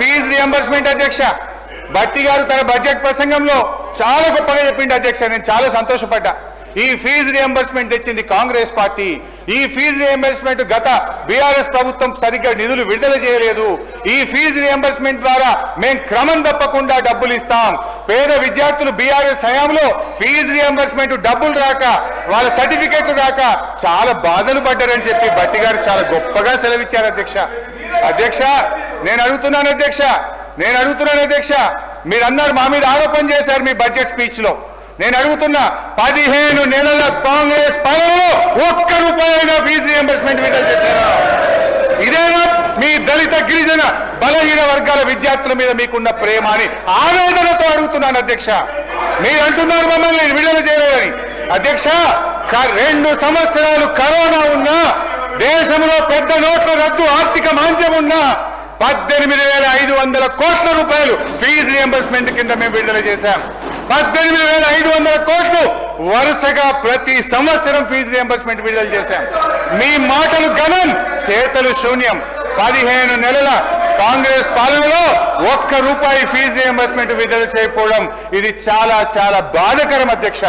Fee reimbursement అధ్యక్ష. భట్టి గారు తన బడ్జెట్ ప్రసంగంలో చాలా గొప్పగా చెప్పిండు అధ్యక్ష. నేను చాలా సంతోషపడ్డా. ఈ ఫీజు రియంబర్స్మెంట్ తెచ్చింది కాంగ్రెస్ పార్టీ. ఈ ఫీజు రియంబర్స్మెంట్ గత బీఆర్ఎస్ ప్రభుత్వం సరిగ్గా నిధులు విడుదల చేయలేదు. ఈ ఫీజు రియంబర్స్మెంట్ ద్వారా మేము క్రమం తప్పకుండా డబ్బులు ఇస్తాం. పేద విద్యార్థులు బీఆర్ఎస్ హయాంలో ఫీజు రియంబర్స్మెంట్ డబ్బులు రాక వాళ్ళ సర్టిఫికెట్లు రాక చాలా బాధలు పడ్డారని చెప్పి బట్టి గారు చాలా గొప్పగా సెలవిచ్చారు అధ్యక్ష. అధ్యక్ష నేను అడుగుతున్నాను అధ్యక్ష నేను అడుగుతున్నాను అధ్యక్ష. మీరు అన్నారు మా మీద ఆరోపణ చేశారు మీ బడ్జెట్ స్పీచ్లో నేను అడుగుతున్నా పదిహేను నెలల కాంగ్రెస్ పాలనలో ఒక్క రూపాయల ఫీజు రియంబర్స్మెంట్ విడుదల చేశారా? ఇదేనా మీ దళిత గిరిజన బలహీన వర్గాల విద్యార్థుల మీద మీకున్న ప్రేమ అని ఆవేదనతో అడుగుతున్నాను అధ్యక్ష. మీరు అంటున్నారు మమ్మల్ని విడుదల చేయలేదని అధ్యక్ష క- రెండు సంవత్సరాలు కరోనా ఉన్నా దేశంలో పెద్ద నోట్ల రద్దు ఆర్థిక మాంద్యం ఉన్నా పద్దెనిమిది వేల ఐదు వందల కోట్ల రూపాయలు ఫీజు రియంబర్స్మెంట్ కింద మేము విడుదల చేశాం. పద్దెనిమిది వేల ఐదు వందల కోట్లు వరుసగా ప్రతి సంవత్సరం ఫీజు రియంబర్స్మెంట్ విడుదల చేశాం. మీ మాటలు గణం చేతలు శూన్యం. పదిహేను నెలల కాంగ్రెస్ పాలనలో ఒక్క రూపాయి ఫీజు రియంబర్స్మెంట్ విడుదల చేయకపోవడం ఇది చాలా చాలా బాధకరం అధ్యక్ష.